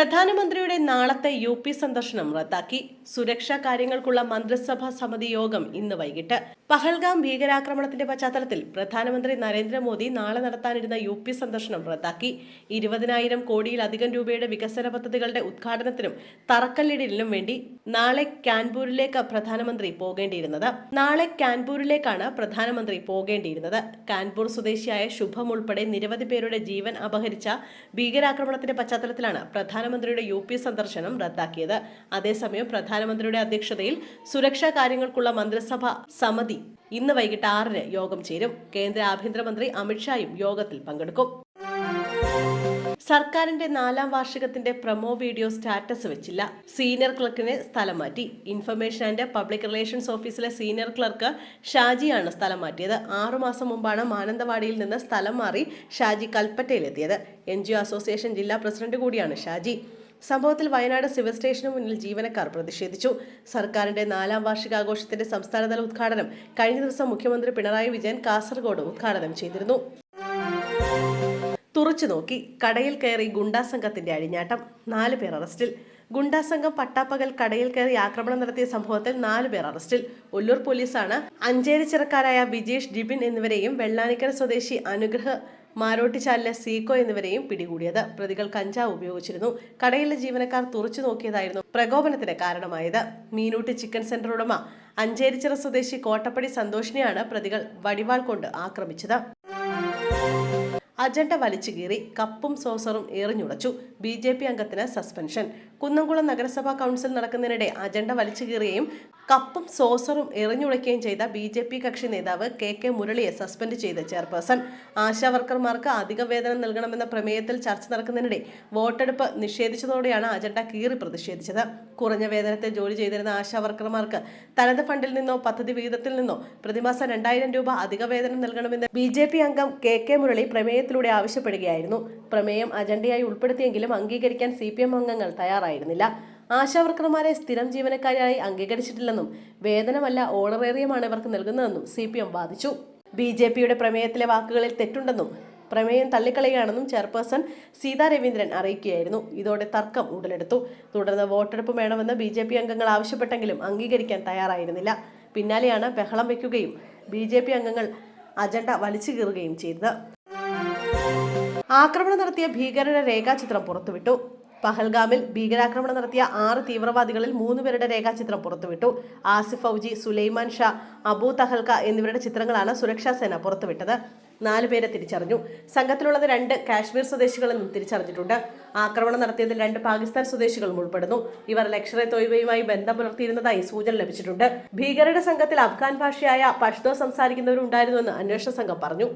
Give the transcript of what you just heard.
പ്രധാനമന്ത്രിയുടെ നാളത്തെ U P സന്ദർശനം റദ്ദാക്കി. സുരക്ഷാ കാര്യങ്ങൾക്കുള്ള മന്ത്രിസഭാ സമിതി യോഗം ഇന്ന് വൈകിട്ട്. പഹൽഗാം ഭീകരാക്രമണത്തിന്റെ പശ്ചാത്തലത്തിൽ പ്രധാനമന്ത്രി നരേന്ദ്രമോദി നാളെ നടത്താനിരുന്ന യു പി സന്ദർശനം റദ്ദാക്കി. ഇരുപതിനായിരം കോടിയിലധികം രൂപയുടെ വികസന പദ്ധതികളുടെ ഉദ്ഘാടനത്തിനും തറക്കല്ലിടലിനും വേണ്ടി നാളെ കാൻപൂരിലേക്ക് പ്രധാനമന്ത്രി പോകേണ്ടിയിരുന്നത്. നാളെ കാൻപൂരിലേക്കാണ് പ്രധാനമന്ത്രി പോകേണ്ടിയിരുന്നത്. കാൻപൂർ സ്വദേശിയായ ശുഭം ഉൾപ്പെടെ നിരവധി പേരുടെ ജീവൻ അപഹരിച്ച ഭീകരാക്രമണത്തിന്റെ പശ്ചാത്തലത്തിലാണ് പ്രധാനമന്ത്രിയുടെ യു പി സന്ദർശനം റദ്ദാക്കിയത്. അതേസമയം പ്രധാനമന്ത്രിയുടെ അധ്യക്ഷതയിൽ സുരക്ഷാ കാര്യങ്ങൾക്കുള്ള മന്ത്രിസഭ സമിതി ഇന്ന് വൈകിട്ട് ആറിന് യോഗം ചേരും. കേന്ദ്ര ആഭ്യന്തരമന്ത്രി അമിത്ഷായും യോഗത്തിൽ പങ്കെടുക്കും. സർക്കാരിന്റെ നാലാം വാർഷികത്തിന്റെ പ്രൊമോ വീഡിയോ സ്റ്റാറ്റസ് വെച്ചില്ല. സീനിയർ ക്ലർക്കിനെ സ്ഥലം മാറ്റി. ഇൻഫർമേഷൻ ആൻഡ് പബ്ലിക് റിലേഷൻസ് ഓഫീസിലെ സീനിയർ ക്ലർക്ക് ഷാജിയാണ് സ്ഥലം മാറ്റിയത്. ആറുമാസം മുമ്പാണ് മാനന്തവാടിയിൽ നിന്ന് സ്ഥലം മാറി ഷാജി കൽപ്പറ്റയിലെത്തിയത്. എൻ ജി ഒ അസോസിയേഷൻ ജില്ലാ പ്രസിഡന്റ് കൂടിയാണ് ഷാജി. സംഭവത്തിൽ വയനാട് സിവിൽ സ്റ്റേഷന് മുന്നിൽ ജീവനക്കാർ പ്രതിഷേധിച്ചു. സർക്കാരിന്റെ നാലാം വാർഷികാഘോഷത്തിന്റെ സംസ്ഥാനതല ഉദ്ഘാടനം കഴിഞ്ഞ ദിവസം മുഖ്യമന്ത്രി പിണറായി വിജയൻ കാസർഗോഡ് ഉദ്ഘാടനം ചെയ്തിരുന്നു. തുറച്ചു നോക്കി കടയിൽ കയറി ഗുണ്ടാ സംഘത്തിന്റെ അഴിഞ്ഞാട്ടം. നാല് പേർ അറസ്റ്റിൽ. ഗുണ്ടാ സംഘം പട്ടാപ്പകൽ കടയിൽ കയറി ആക്രമണം നടത്തിയ സംഭവത്തിൽ നാല് പേർ അറസ്റ്റിൽ. ഉള്ളൂർ പോലീസാണ് അഞ്ചേരി ബിജേഷ് ജിബിൻ എന്നിവരെയും വെള്ളാനിക്കര സ്വദേശി അനുഗ്രഹ മാരോട്ടിച്ചാലിലെ സീക്കോ എന്നിവരെയും പിടികൂടിയത്. പ്രതികൾ കഞ്ചാവ് ഉപയോഗിച്ചിരുന്നു. കടയിലെ ജീവനക്കാർ തുറച്ചു നോക്കിയതായിരുന്നു പ്രകോപനത്തിന് കാരണമായത്. മീനൂട്ടി ചിക്കൻ സെന്റർ ഉടമ അഞ്ചേരിച്ചിറ സ്വദേശി കോട്ടപ്പടി സന്തോഷിനെയാണ് പ്രതികൾ വടിവാൾ കൊണ്ട് ആക്രമിച്ചത്. അജണ്ട വലിച്ചു കീറി കപ്പും സോസറും എറിഞ്ഞുടച്ചു. ബി ജെ പി അംഗത്തിന് സസ്പെൻഷൻ. കുന്നംകുളം നഗരസഭാ കൗൺസിൽ നടക്കുന്നതിനിടെ അജണ്ട വലിച്ചു കീറുകയും കപ്പും സോസറും എറിഞ്ഞുടയ്ക്കുകയും ചെയ്ത ബി ജെ പി കക്ഷി നേതാവ് കെ കെ മുരളിയെ സസ്പെൻഡ് ചെയ്ത ചെയർപേഴ്സൺ. ആശാ വർക്കർമാർക്ക് അധിക വേതനം നൽകണമെന്ന പ്രമേയത്തിൽ ചർച്ച നടക്കുന്നതിനിടെ വോട്ടെടുപ്പ് നിഷേധിച്ചതോടെയാണ് അജണ്ട കീറി പ്രതിഷേധിച്ചത്. കുറഞ്ഞ വേതനത്തിൽ ജോലി ചെയ്തിരുന്ന ആശാ വർക്കർമാർക്ക് തനത് ഫണ്ടിൽ നിന്നോ പദ്ധതി വിഹിതത്തിൽ നിന്നോ പ്രതിമാസം രണ്ടായിരം രൂപ അധിക വേതനം നൽകണമെന്ന് ബി അംഗം കെ കെ മുരളി പ്രമേയത്തിലൂടെ ആവശ്യപ്പെടുകയായിരുന്നു. പ്രമേയം അജണ്ടയായി ഉൾപ്പെടുത്തിയെങ്കിലും അംഗീകരിക്കാൻ സി പി എം അംഗങ്ങൾ തയ്യാറായിരുന്നില്ല. ആശാവർക്കർമാരെ സ്ഥിരം ജീവനക്കാരായി അംഗീകരിച്ചിട്ടില്ലെന്നും വേതനമല്ല ഓണറേറിയമാണ് ഇവർക്ക് നൽകുന്നതെന്നും സി പി എം വാദിച്ചു. ബി ജെ പിയുടെ പ്രമേയത്തിലെ വാക്കുകളിൽ തെറ്റുണ്ടെന്നും പ്രമേയം തള്ളിക്കളയുകയാണെന്നും ചെയർപേഴ്സൺ സീതാ രവീന്ദ്രൻ അറിയിക്കുകയായിരുന്നു. ഇതോടെ തർക്കം ഉടലെടുത്തു. തുടർന്ന് വോട്ടെടുപ്പ് വേണമെന്ന് ബി ജെ പി അംഗങ്ങൾ ആവശ്യപ്പെട്ടെങ്കിലും അംഗീകരിക്കാൻ തയ്യാറായിരുന്നില്ല. പിന്നാലെയാണ് ബഹളം വയ്ക്കുകയും ബി ജെ പി അംഗങ്ങൾ അജണ്ട വലിച്ചു കീറുകയും ചെയ്തത്. ആക്രമണം നടത്തിയ ഭീകരരുടെ രേഖാചിത്രം പുറത്തുവിട്ടു. പഹൽഗാമിൽ ഭീകരാക്രമണം നടത്തിയ ആറ് തീവ്രവാദികളിൽ മൂന്ന് പേരുടെ രേഖാചിത്രം പുറത്തുവിട്ടു. ആസിഫ് ഫൗജി സുലൈമാൻ ഷാ അബൂ തഹൽക്ക എന്നിവരുടെ ചിത്രങ്ങളാണ് സുരക്ഷാ സേന പുറത്തുവിട്ടത്. നാല് പേരെ തിരിച്ചറിഞ്ഞു. സംഘത്തിലുള്ളത് രണ്ട് കാശ്മീർ സ്വദേശികളെന്നും തിരിച്ചറിഞ്ഞിട്ടുണ്ട്. ആക്രമണം നടത്തിയതിൽ രണ്ട് പാകിസ്ഥാൻ സ്വദേശികളും ഉൾപ്പെടുന്നു. ഇവർ ലക്ഷറെ തൊയ്ബയുമായി ബന്ധം പുലർത്തിയിരുന്നതായി സൂചന ലഭിച്ചിട്ടുണ്ട്. ഭീകരരുടെ സംഘത്തിൽ അഫ്ഗാൻ ഭാഷയായ പഷ്തോ സംസാരിക്കുന്നവരുണ്ടായിരുന്നുവെന്ന് അന്വേഷണ സംഘം പറഞ്ഞു.